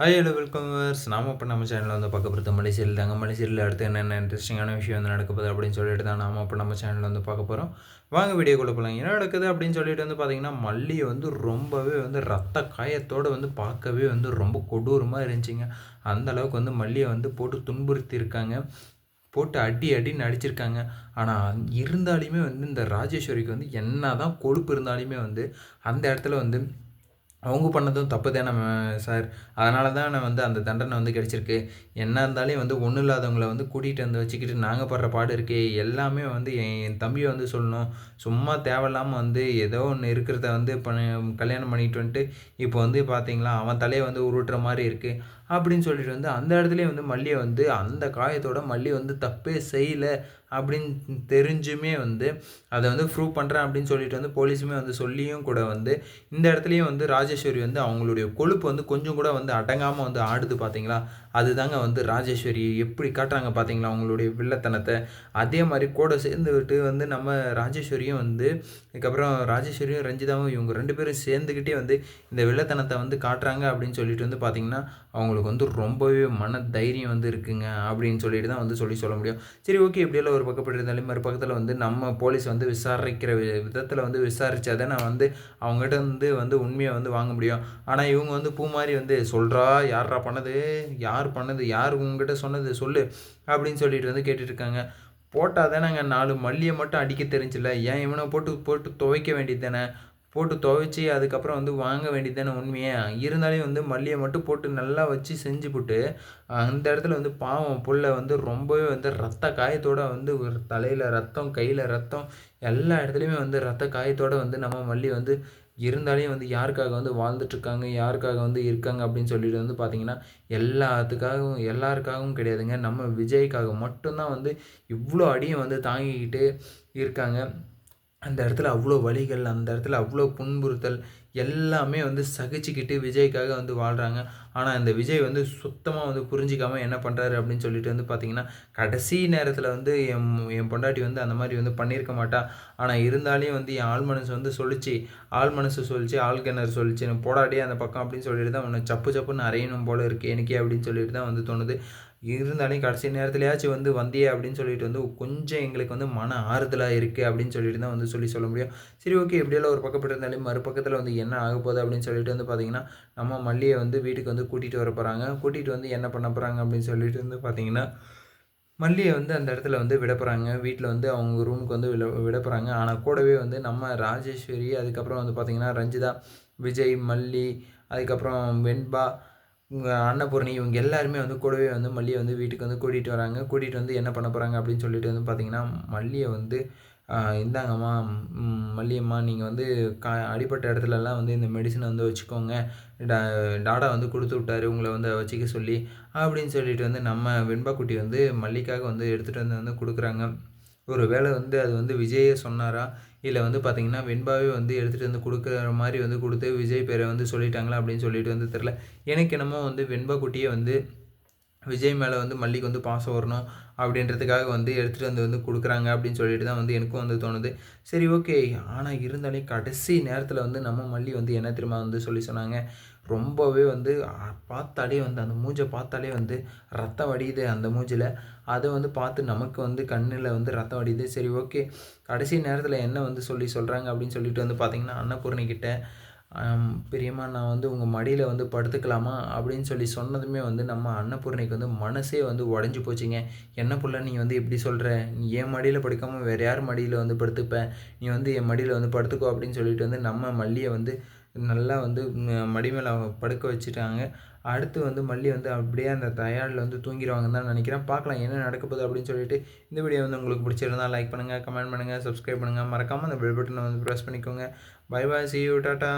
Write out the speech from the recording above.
Hi hello welcome verse நாம் இப்போ நம்ம சேனலில் வந்து பார்க்க போகிறது மலேசியில் தாங்க. மலேசியில் அடுத்து என்னென்ன இன்ட்ரெஸ்டிங்கான விஷயம் வந்து நடக்க போகுது அப்படின்னு சொல்லிட்டு தான் நாம் இப்போ நம்ம சேனலில் வந்து பார்க்க போகிறோம் வாங்க வீடியோ கூட போகலாம் என்ன நடக்குது அப்படின்னு சொல்லிட்டு வந்து பார்த்தீங்கன்னா மல்லியை வந்து ரொம்பவே வந்து ரத்த காயத்தோடு வந்து பார்க்கவே வந்து ரொம்ப கொடூரமாக இருந்துச்சுங்க. அந்த அளவுக்கு வந்து மல்லியை வந்து போட்டு துன்புறுத்தியிருக்காங்க. போட்டு அடி அடின்னு அடிச்சிருக்காங்க ஆனால் இருந்தாலுமே வந்து இந்த ராஜேஸ்வரிக்கு வந்து என்ன தான் கொழுப்பு இருந்தாலுமே வந்து அந்த இடத்துல வந்து அவங்க பண்ணதும் தப்பு தானே சார். அதனால தான் நான் வந்து அந்த தண்டனை வந்து கிடச்சிருக்கு. என்ன இருந்தாலும் வந்து ஒன்றும் இல்லாதவங்கள வந்து கூட்டிகிட்டு வந்து வச்சுக்கிட்டு நாங்கள் படுற பாடு இருக்கே. எல்லாமே வந்து என் தம்பியை வந்து சொல்லணும். சும்மா தேவையில்லாமல் வந்து ஏதோ ஒன்று இருக்கிறத வந்து பண்ண கல்யாணம் பண்ணிட்டு வந்துட்டு இப்போ வந்து பார்த்தீங்களா அவன் தலையை வந்து உருட்டுற மாதிரி இருக்குது அப்படின்னு சொல்லிட்டு வந்து அந்த இடத்துலேயே வந்து மல்லியை வந்து அந்த காயத்தோட மல்லி வந்து தப்பே செய்யலை. அப்படின்னு தெரிஞ்சுமே வந்து அதை வந்து ப்ரூவ் பண்ணுறேன் அப்படின்னு சொல்லிட்டு வந்து போலீஸுமே வந்து சொல்லியும் கூட வந்து இந்த இடத்துலையும் வந்து ராஜேஸ்வரி வந்து அவங்களுடைய கொழுப்பு வந்து கொஞ்சம் கூட வந்து அடங்காமல் வந்து ஆடுது பார்த்தீங்களா அதுதாங்க வந்து ராஜேஸ்வரி எப்படி காட்டுறாங்க பார்த்தீங்களா அவங்களுடைய வில்லத்தனத்தை. அதே மாதிரி கூட சேர்ந்துக்கிட்டு வந்து நம்ம ராஜேஸ்வரியும் வந்து இதுக்கப்புறம் ராஜேஸ்வரியும் ரஞ்சிதாவும் இவங்க ரெண்டு பேரும் சேர்ந்துக்கிட்டே வந்து இந்த வில்லத்தனத்தை வந்து காட்டுறாங்க அப்படின்னு சொல்லிட்டு வந்து பார்த்திங்கன்னா அவங்களுக்கு வந்து ரொம்பவே மன தைரியம் வந்து இருக்குங்க அப்படின்னு சொல்லிட்டு தான் வந்து சொல்லி சொல்ல முடியும். சரி ஓகே இப்படியெல்லாம் ஒரு பக்கப்பட்டு இருந்தாலும் மறுபக்கத்தில் வந்து நம்ம போலீஸ் வந்து விசாரிக்கிற விதத்தில் வந்து விசாரித்தா தான் நான் வந்து அவங்ககிட்ட வந்து வந்து உண்மையை வந்து வாங்க முடியும். ஆனால் இவங்க வந்து பூ மாதிரி வந்து சொல்கிறா யாரா பண்ணது? யார் பண்ணது? யார் உங்ககிட்ட சொன்னது? சொல்லு அப்படின்னு சொல்லிட்டு வந்து கேட்டுட்ருக்காங்க போட்டால் தானேங்க நாலு மல்லியை மட்டும் அடிக்க தெரிஞ்சில்ல ஏன் இவனை போட்டு போட்டு துவைக்க வேண்டியது தானே? போட்டு துவைச்சி அதுக்கப்புறம் வந்து வாங்க வேண்டியது தானே உண்மையே? இருந்தாலும் வந்து மல்லியை மட்டும் போட்டு நல்லா வச்சு செஞ்சுப்புட்டு அந்த இடத்துல வந்து பாவம் புள்ள வந்து ரொம்பவே வந்து ரத்த காயத்தோடு வந்து ஒரு தலையில் ரத்தம் கையில் ரத்தம் எல்லா இடத்துலையுமே வந்து ரத்த காயத்தோடு வந்து நம்ம மல்லி வந்து இருந்தாலே வந்து யாருக்காக வந்து வாழ்ந்துட்டுருக்காங்க யாருக்காக வந்து இருக்காங்க அப்படின்னு சொல்லிட்டு வந்து பார்த்திங்கன்னா எல்லாத்துக்காகவும் எல்லாருக்காகவும் கிடையாதுங்க. நம்ம விஜய்க்காக மட்டும்தான் வந்து இவ்வளோ அடியும் வந்து தாங்கிக்கிட்டு இருக்காங்க. அந்த இடத்துல அவ்வளோ வழிகள் அந்த இடத்துல அவ்வளோ புண்புறுத்தல் எல்லாமே வந்து சகிச்சுக்கிட்டு விஜய்க்காக வந்து வாழ்கிறாங்க ஆனால் இந்த விஜய் வந்து சுத்தமாக வந்து புரிஞ்சிக்காமல் என்ன பண்ணுறாரு அப்படின்னு சொல்லிட்டு வந்து பார்த்திங்கன்னா கடைசி நேரத்தில் வந்து என் என் பொண்டாட்டி வந்து அந்த மாதிரி வந்து பண்ணியிருக்க மாட்டா. ஆனால் இருந்தாலையும் வந்து என் ஆள் மனசு வந்து சொல்லிச்சு. ஆள் மனசு சொல்லிச்சு ஆள் கிணறு சொல்லிச்சு போடாடியே அந்த பக்கம் அப்படின்னு சொல்லிட்டு தான் உன்னை சப்பு சப்புன்னு அறையணும் போல இருக்குது எனக்கே அப்படின்னு சொல்லிட்டு தான் வந்து தோணுது. இருந்தாலும் கடைசி நேரத்துலையாச்சும் வந்து வந்தியே அப்படின்னு சொல்லிட்டு வந்து கொஞ்சம் எங்களுக்கு வந்து மன ஆறுதலாக இருக்குது அப்படின்னு சொல்லிட்டு தான் வந்து சொல்லி சொல்ல முடியும். சரி ஓகே எப்படியெல்லாம் ஒரு பக்கப்பட்டு இருந்தாலும் மறுபக்கத்தில் வந்து என்ன என்ன ஆக போகுது அப்படின்னு சொல்லிட்டு வந்து பார்த்திங்கன்னா நம்ம மல்லியை வந்து வீட்டுக்கு வந்து கூட்டிகிட்டு வர போகிறாங்க கூட்டிகிட்டு வந்து என்ன பண்ண போகிறாங்க அப்படின்னு சொல்லிட்டு வந்து பார்த்திங்கன்னா மல்லியை வந்து அந்த இடத்துல வந்து விட போகிறாங்க வீட்டில் வந்து அவங்க ரூமுக்கு வந்து விட விட போகிறாங்க ஆனால் கூடவே வந்து நம்ம ராஜேஸ்வரி அதுக்கப்புறம் வந்து பார்த்திங்கன்னா ரஞ்சிதா விஜய் மல்லி அதுக்கப்புறம் வெண்பா உங்கள் அன்னபூர்ணி இவங்க எல்லாருமே வந்து கூடவே வந்து மல்லியை வந்து வீட்டுக்கு வந்து கூட்டிகிட்டு வராங்க. கூட்டிகிட்டு வந்து என்ன பண்ண போகிறாங்க அப்படின்னு சொல்லிட்டு வந்து பார்த்திங்கன்னா மல்லியை வந்து இந்தாங்கம்மா மல்லியம்மா நீங்கள் வந்து கா அடிப்பட்ட இடத்துலலாம் வந்து இந்த மெடிசனை வந்து வச்சுக்கோங்க. டா டாடா வந்து கொடுத்து விட்டாரு உங்களை வந்து வச்சுக்க சொல்லி அப்படின்னு சொல்லிட்டு வந்து நம்ம வெண்பாக்குட்டி வந்து மல்லிக்காக வந்து எடுத்துகிட்டு வந்து வந்து கொடுக்குறாங்க. ஒரு வேளை வந்து அது வந்து விஜயே சொன்னாரா? இல்லை வந்து பார்த்திங்கன்னா வெண்பாவே வந்து எடுத்துகிட்டு வந்து கொடுக்குற மாதிரி வந்து கொடுத்து விஜய் பேரை வந்து சொல்லிட்டாங்களா அப்படின்னு சொல்லிட்டு வந்து தெரில எனக்கு என்னமோ வந்து வெண்பா குட்டியே வந்து விஜய் மேலே வந்து மல்லிக்கு வந்து பாசம் வரணும் அப்படின்றதுக்காக வந்து எடுத்துகிட்டு வந்து வந்து கொடுக்குறாங்க அப்படின்னு சொல்லிட்டு தான் வந்து எனக்கும் வந்து தோணுது. சரி ஓகே. ஆனால் இருந்தாலே கடைசி நேரத்தில் வந்து நம்ம மல்லி வந்து என்ன திரும்ப வந்து சொல்லி சொன்னாங்க? ரொம்பவே வந்து பார்த்தாலே வந்து அந்த மூஞ்சை பார்த்தாலே வந்து ரத்தம் வடியுது அந்த மூஞ்சில். அதை வந்து பார்த்து நமக்கு வந்து கண்ணில் வந்து ரத்தம் வடியுது. சரி ஓகே. கடைசி நேரத்தில் என்ன வந்து சொல்லி சொல்கிறாங்க அப்படின்னு சொல்லிட்டு வந்து பார்த்திங்கன்னா அன்னபூர்ணிக்கிட்ட பெரியம்மா நான் வந்து உங்கள் மடியில் வந்து படுத்துக்கலாமா? அப்படின்னு சொல்லி சொன்னதுமே வந்து நம்ம அன்னபூர்ணிக்கு வந்து மனசே வந்து உடஞ்சி போச்சுங்க. என்ன புள்ள நீ வந்து எப்படி சொல்கிற நீ என் மடியில் படுக்காமல் வேறு யார் மடியில் வந்து படுத்துப்பேன் நீ வந்து என் மடியில் வந்து படுத்துக்கோ அப்படின்னு சொல்லிட்டு வந்து நம்ம மல்லியை வந்து நல்லா வந்து மடி மேலே அவங்க படுக்க வச்சுட்டாங்க. அடுத்து வந்து மல்லி வந்து அப்படியே அந்த தயாரில் வந்து தூங்கிடுவாங்கன்னு தான் நினைக்கிறேன். பார்க்கலாம் என்ன நடக்க போகுது அப்படின்னு சொல்லிட்டு இந்த வீடியோ வந்து உங்களுக்கு பிடிச்சிருந்தால் லைக் பண்ணுங்கள் கமெண்ட் பண்ணுங்கள் சப்ஸ்கிரைப் பண்ணுங்கள் மறக்காமல் அந்த பெல் பட்டனை வந்து ப்ரெஸ் பண்ணிக்கோங்க. Bye bye see you tata